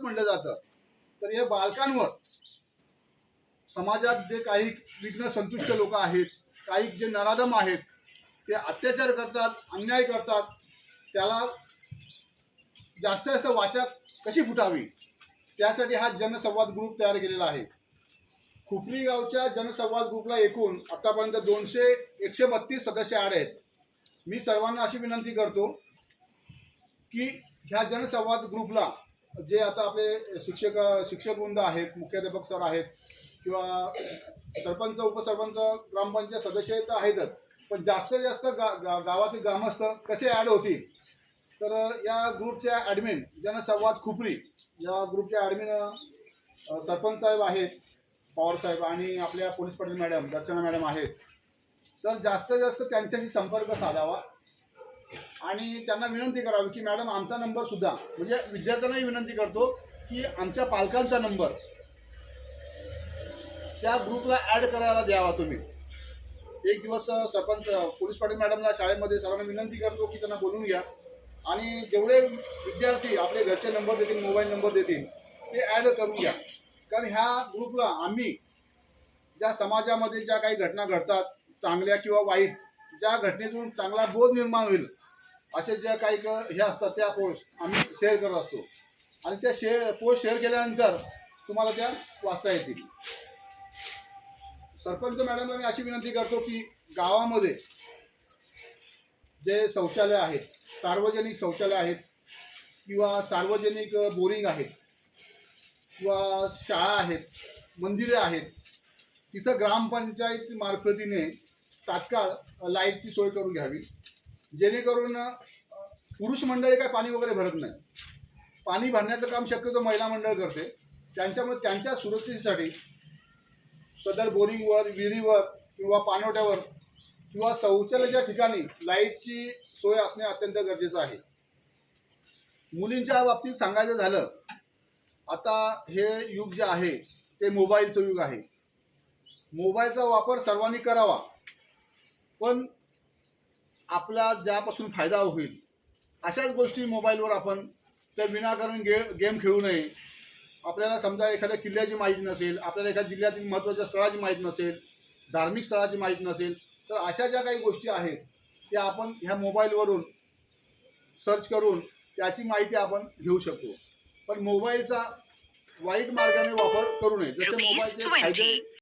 म्हणलं जातं. तर या बालकांवर समाजात जे काही विघ्न संतुष्ट लोक आहेत काही जे नराधम आहेत ते अत्याचार करतात अन्याय करतात त्याला जास्त जास्त वाचा कशी फुटावी? त्यासाठी हा जनसंवाद ग्रुप तयार केलेला आहे. खुपरी गावच्या जनसंवाद ग्रुपला एकूण आतापर्यंत दोनशे एकशे बत्तीस सदस्य आड आहेत. मी सर्वांना अशी विनंती करतो की ह्या जनसंवाद ग्रुपला जे आता आपले शिक्षक शिक्षक वृंद आहेत मुख्याध्यापक सर आहेत किंवा सरपंच उपसरपंच ग्रामपंचायत सदस्य तर आहेतच. पण जास्तीत जास्त गा गा गावातील ग्रामस्थ कसे ॲड होतील? तर या ग्रुपच्या ॲडमिन जनसंवाद खुपरी या ग्रुपच्या ॲडमिन सरपंच साहेब आहेत पवार साहेब आणि आपल्या police Patil madam Darshana madam आहेत. तर जास्तीत जास्त त्यांच्याशी संपर्क साधावा. आणि त्यांना विनंती करावी की मॅडम आमचा नंबर सुद्धा म्हणजे विद्यार्थ्यांनाही विनंती करतो की आमच्या पालकांचा नंबर त्या ग्रुपला ॲड करायला द्यावा तुम्ही. एक दिवस सरपंच पोलीस पाटील मॅडमला शाळेमध्ये सर्वांना विनंती करतो की त्यांना बोलून घ्या. आणि जेवढे विद्यार्थी आपले घरचे नंबर देतील मोबाईल नंबर देतील ते ॲड करून घ्या. कारण ह्या ग्रुपला आम्ही ज्या समाजामध्ये ज्या काही घटना घडतात चांगल्या किंवा वाईट ज्या घटनेतून चांगला बोध निर्माण होईल असे ज्या काही हे असतात त्या पोस्ट आम्ही शेअर करत असतो. आणि त्या शेअर पोस्ट शेअर केल्यानंतर तुम्हाला त्या वाचता येतील. सरपंच मॅडमला अशी विनंती करतो की गावामध्ये जे शौचालय आहेत सार्वजनिक शौचालय आहेत किंवा सार्वजनिक बोरिंग आहेत किंवा शाळा आहेत मंदिरे आहेत तिथं ग्रामपंचायत मार्फतीने तात्काळ लाईटची सोय करून घ्यावी. जेणेकरून पुरुष मंडळी काय पाणी वगैरे भरत नाही पाणी भरण्याचं काम शक्यतो महिला मंडळ करते. त्यांच्यामुळे त्यांच्या सुरक्षेसाठी सदर बोरिंगवर विहिरीवर किंवा पाणवठ्यावर किंवा शौचालयाच्या ठिकाणी लाईटची सोय असणे अत्यंत गरजेचं आहे. मुलींच्या बाबतीत सांगायचं झालं आता हे युग जे आहे ते मोबाईलचं युग आहे. मोबाईलचा वापर सर्वांनी करावा. पण आपला ज्यापासून फायदा होईल अशाच गोष्टी मोबाईलवर आपण त्या विनाकारण गे गेम खेळू नये आपल्याला समजा एखाद्या किल्ल्याची माहिती नसेल आपल्याला एखाद्या जिल्ह्यातील महत्त्वाच्या स्थळाची माहिती नसेल धार्मिक स्थळाची माहिती नसेल तर अशा ज्या काही गोष्टी आहेत त्या आपण ह्या मोबाईलवरून सर्च करून त्याची माहिती आपण घेऊ शकतो पण मोबाईलचा वाईट मार्गाने वापर करू नये जसे मोबाईलचे फायदे 20.